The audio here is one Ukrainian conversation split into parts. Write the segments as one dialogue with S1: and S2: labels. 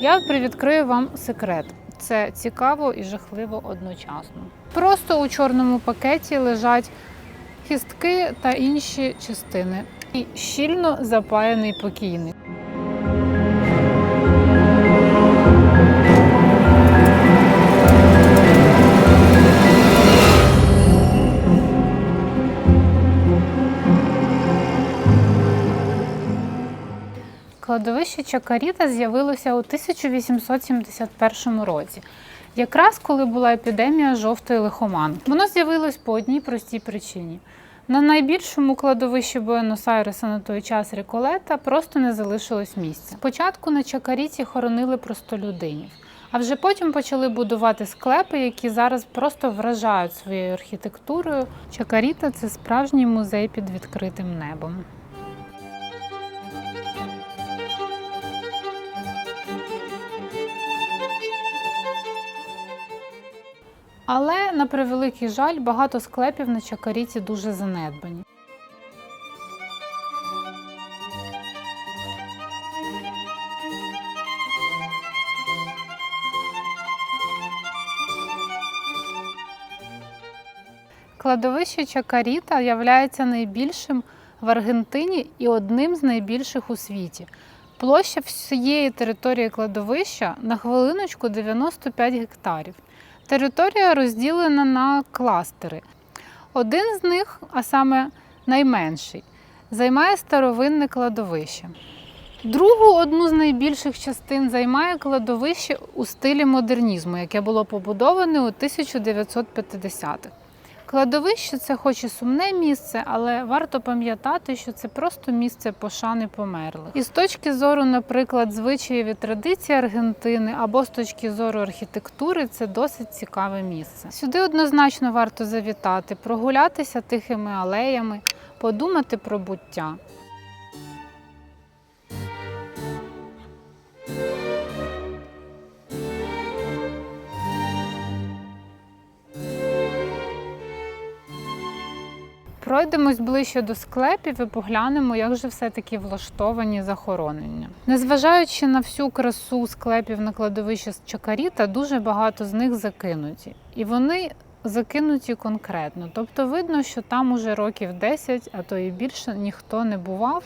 S1: Я привідкрию вам секрет. Це цікаво і жахливо одночасно. Просто у чорному пакеті лежать хістки та інші частини. І щільно запаяний покійник. Кладовище Чакаріта з'явилося у 1871 році, якраз коли була епідемія жовтої лихоманки. Воно з'явилось по одній простій причині. На найбільшому кладовищі Буенос-Айреса на той час Реколета просто не залишилось місця. Спочатку на Чакаріті хоронили простолюдинів, а вже потім почали будувати склепи, які зараз просто вражають своєю архітектурою. Чакаріта це справжній музей під відкритим небом. Але на превеликий жаль, багато склепів на Чакаріті дуже занедбані. Кладовище Чакаріта являється найбільшим в Аргентині і одним з найбільших у світі. Площа всієї території кладовища на хвилиночку 95 гектарів. Територія розділена на кластери. Один з них, а саме найменший, займає старовинне кладовище. Другу одну з найбільших частин займає кладовище у стилі модернізму, яке було побудоване у 1950-х. Кладовище це хоч і сумне місце, але варто пам'ятати, що це просто місце пошани померлих. І з точки зору, наприклад, звичаїв і традицій Аргентини або з точки зору архітектури, це досить цікаве місце. Сюди однозначно варто завітати, прогулятися тихими алеями, подумати про буття. Пройдемось ближче до склепів і поглянемо, як же все-таки влаштовані захоронення. Незважаючи на всю красу склепів на кладовищі з Чакаріта, дуже багато з них закинуті. І вони закинуті конкретно. Тобто видно, що там уже років 10, а то і більше ніхто не бував,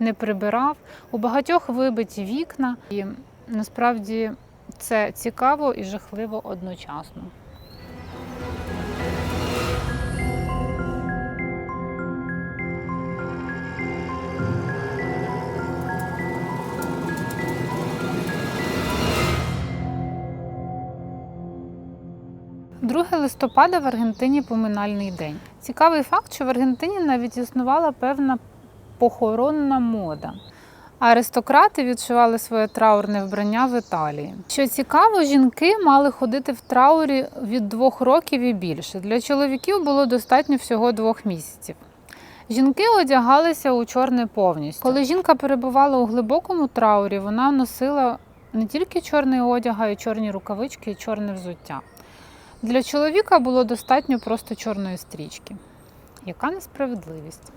S1: не прибирав. У багатьох вибиті вікна. І насправді це цікаво і жахливо одночасно. Друге листопада в Аргентині поминальний день. Цікавий факт, що в Аргентині навіть існувала певна похоронна мода. Аристократи відшивали своє траурне вбрання в Італії. Що цікаво, жінки мали ходити в траурі від двох років і більше. Для чоловіків було достатньо всього двох місяців. Жінки одягалися у чорне повністю. Коли жінка перебувала у глибокому траурі, вона носила не тільки чорний одяг, а й чорні рукавички і чорне взуття. Для чоловіка було достатньо просто чорної стрічки. Яка несправедливість?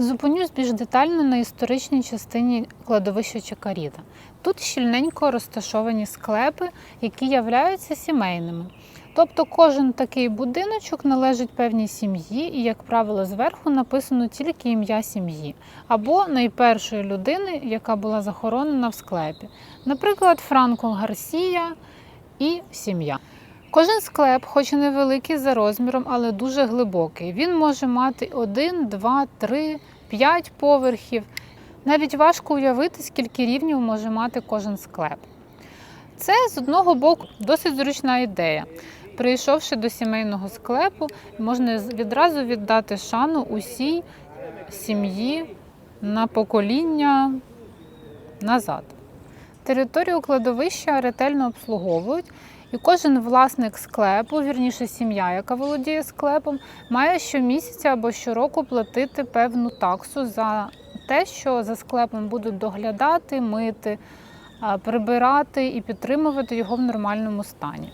S1: Зупинюсь більш детально на історичній частині кладовища Чакаріта. Тут щільненько розташовані склепи, які являються сімейними. Тобто кожен такий будиночок належить певній сім'ї, і, як правило, зверху написано тільки ім'я сім'ї або найпершої людини, яка була захоронена в склепі. Наприклад, Франко Гарсія і сім'я. Кожен склеп, хоч і невеликий за розміром, але дуже глибокий. Він може мати один, два, три, п'ять поверхів. Навіть важко уявити, скільки рівнів може мати кожен склеп. Це з одного боку досить зручна ідея. Прийшовши до сімейного склепу, можна відразу віддати шану усій сім'ї на покоління назад. Територію кладовища ретельно обслуговують І кожен власник склепу, вірніше сім'я, яка володіє склепом, має щомісяця або щороку платити певну таксу за те, що за склепом будуть доглядати, мити, прибирати і підтримувати його в нормальному стані.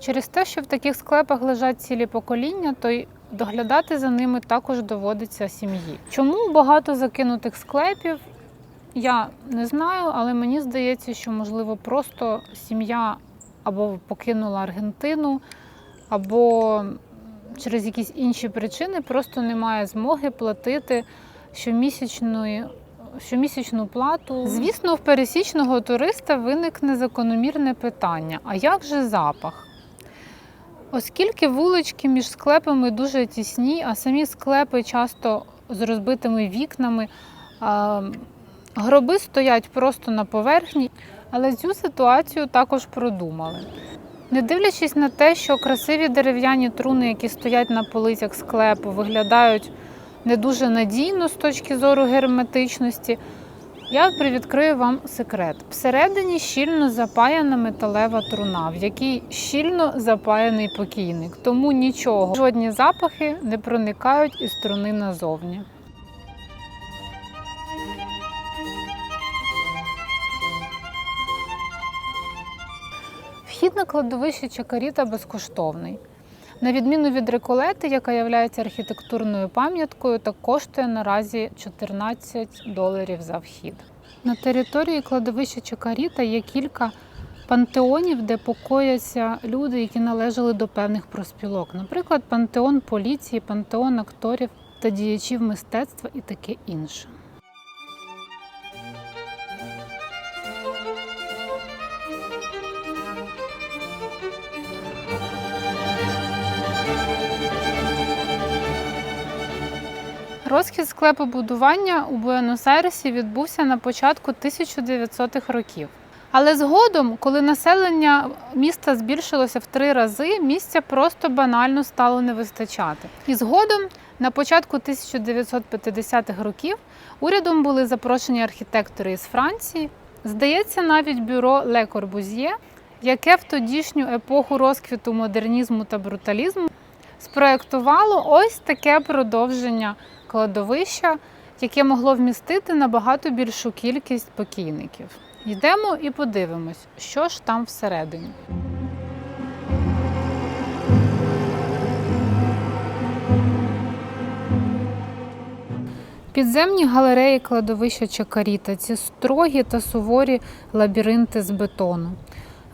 S1: Через те, що в таких склепах лежать цілі покоління, то й доглядати за ними також доводиться сім'ї. Чому багато закинутих склепів? Я не знаю, але мені здається, що можливо просто сім'я або покинула Аргентину, або через якісь інші причини просто немає змоги платити щомісячної. Щомісячну плату. Звісно, в пересічного туриста виникне закономірне питання: а як же запах? Оскільки вулички між склепами дуже тісні, а самі склепи часто з розбитими вікнами, гроби стоять просто на поверхні, але цю ситуацію також продумали. Не дивлячись на те, що красиві дерев'яні труни, які стоять на полицях склепу, виглядають не дуже надійно з точки зору герметичності, я привідкрию вам секрет. Всередині щільно запаяна металева труна, в якій щільно запаяний покійник. Тому нічого, жодні запахи не проникають із труни назовні. Вхід на кладовище Чакаріта безкоштовний. На відміну від реколети, яка є архітектурною пам'яткою, та коштує наразі 14 доларів за вхід. На території кладовища Чакаріта є кілька пантеонів, де покояться люди, які належали до певних проспілок. Наприклад, пантеон поліції, пантеон акторів та діячів мистецтва і таке інше. Розхід склепобудування у Буенос-Айресі відбувся на початку 1900-х років. Але згодом, коли населення міста збільшилося в три рази, місця просто банально стало не вистачати. І згодом, на початку 1950-х років, урядом були запрошені архітектори із Франції. Здається, навіть бюро Ле Корбузьє, яке в тодішню епоху розквіту модернізму та бруталізму спроектувало ось таке продовження кладовища, яке могло вмістити набагато більшу кількість покійників. Йдемо і подивимось, що ж там всередині. Підземні галереї кладовища Чакаріта ці строгі та суворі лабіринти з бетону.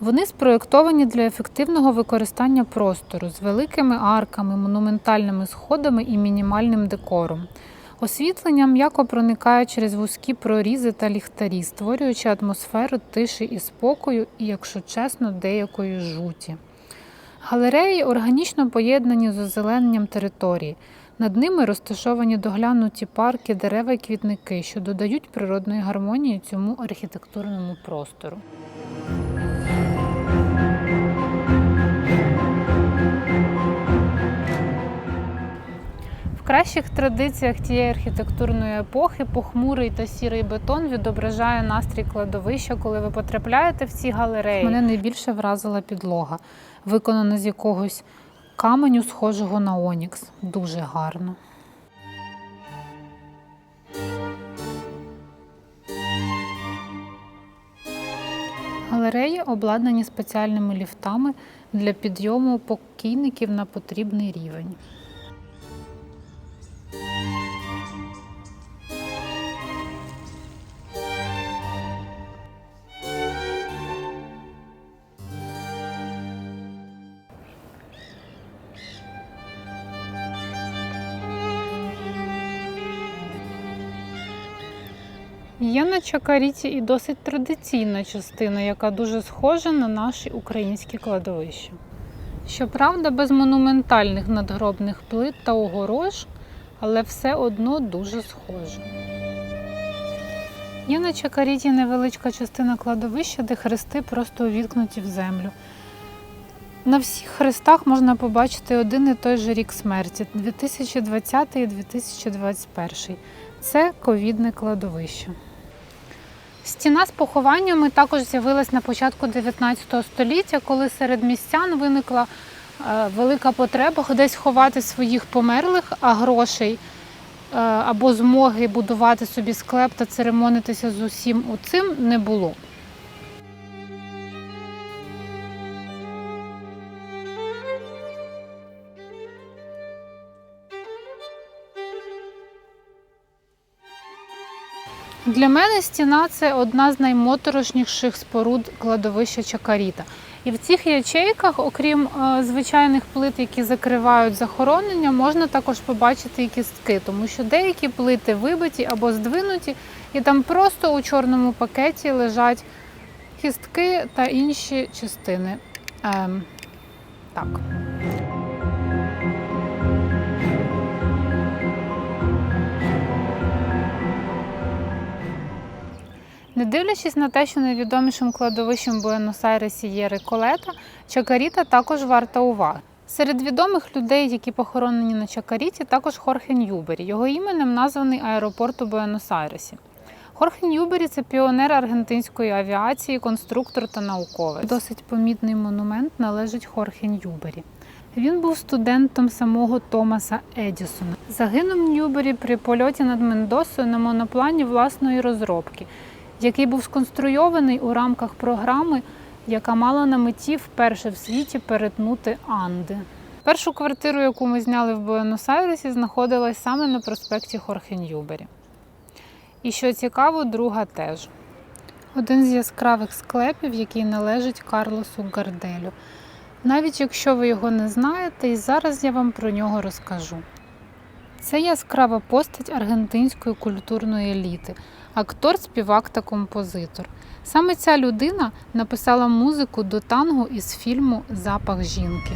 S1: Вони спроєктовані для ефективного використання простору з великими арками, монументальними сходами і мінімальним декором. Освітлення м'яко проникає через вузькі прорізи та ліхтарі, створюючи атмосферу тиші і спокою, і, якщо чесно, деякої жуті. Галереї органічно поєднані з озелененням території. Над ними розташовані доглянуті парки, дерева і квітники, що додають природної гармонії цьому архітектурному простору. Кращих традиціях тієї архітектурної епохи похмурий та сірий бетон відображає настрій кладовища, коли ви потрапляєте в ці галереї. Мене найбільше вразила підлога, виконана з якогось каменю, схожого на Онікс. Дуже гарно. Галереї обладнані спеціальними ліфтами для підйому покійників на потрібний рівень. Є на Чакаріті і досить традиційна частина, яка дуже схожа на наші українські кладовища. Щоправда, без монументальних надгробних плит та огорож, але все одно дуже схоже. Є на Чакаріті невеличка частина кладовища, де хрести просто увіткнуті в землю. На всіх хрестах можна побачити один і той же рік смерті 2020 і 2021. Це ковідне кладовище. Стіна з похованнями також з'явилась на початку 19 століття, коли серед містян виникла е, велика потреба десь ховати своїх померлих, а грошей е, або змоги будувати собі склеп та церемонитися з усім у цим не було. Для мене стіна це одна з наймоторошніших споруд кладовища Чакаріта. І в цих ячейках, окрім е, звичайних плит, які закривають захоронення, можна також побачити і кістки, тому що деякі плити вибиті або здвинуті, і там просто у чорному пакеті лежать кістки та інші частини. Ем, так. Не дивлячись на те, що найвідомішим кладовищем Буенос-Айресі є Реколета, Чакаріта також варта уваги. Серед відомих людей, які похоронені на Чакаріті, також Хорхе Ньюбері. Його іменем названий аеропорт у Буенос-Айресі. Хорхе Ньюбері – це піонер аргентинської авіації, конструктор та науковець. Досить помітний монумент належить Хорхе Ньюбері. Він був студентом самого Томаса Едісона. Загинув Ньюбері при польоті над Мендосою на моноплані власної розробки, який був сконструйований у рамках програми, яка мала на меті вперше в світі перетнути Анди. Першу квартиру, яку ми зняли в Буенос-Айресі, знаходилась саме на проспекті Хорхе Ньюбері. І що цікаво, друга теж. Один з яскравих склепів, який належить Карлосу Гарделю. Навіть якщо ви його не знаєте, і зараз я вам про нього розкажу. Це яскрава постать аргентинської культурної еліти, актор, співак та композитор. Саме ця людина написала музику до танго із фільму Запах жінки.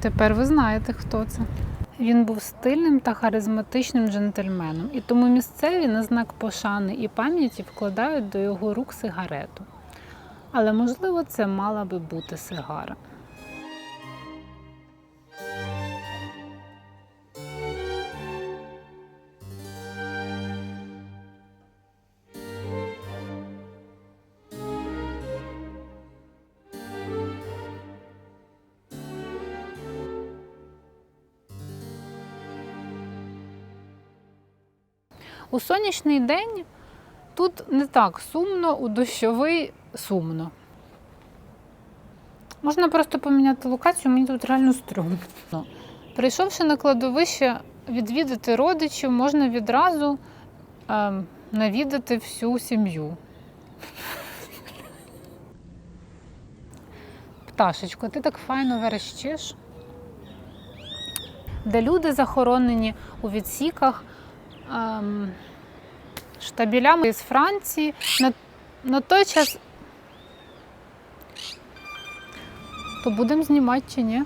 S1: Тепер ви знаєте, хто це. Він був стильним та харизматичним джентльменом, і тому місцеві на знак пошани і пам'яті вкладають до його рук сигарету. Але можливо, це мала би бути сигара. У сонячний день тут не так сумно, у дощовий сумно. Можна просто поміняти локацію, мені тут реально стрьомно. Прийшовши на кладовище відвідати родичів, можна відразу ем, навідати всю сім'ю. Пташечко, ти так файно верещиш. Де люди захоронені у відсіках ем, штабелями з Франції. На, на той час. То будемо знімати чи ні?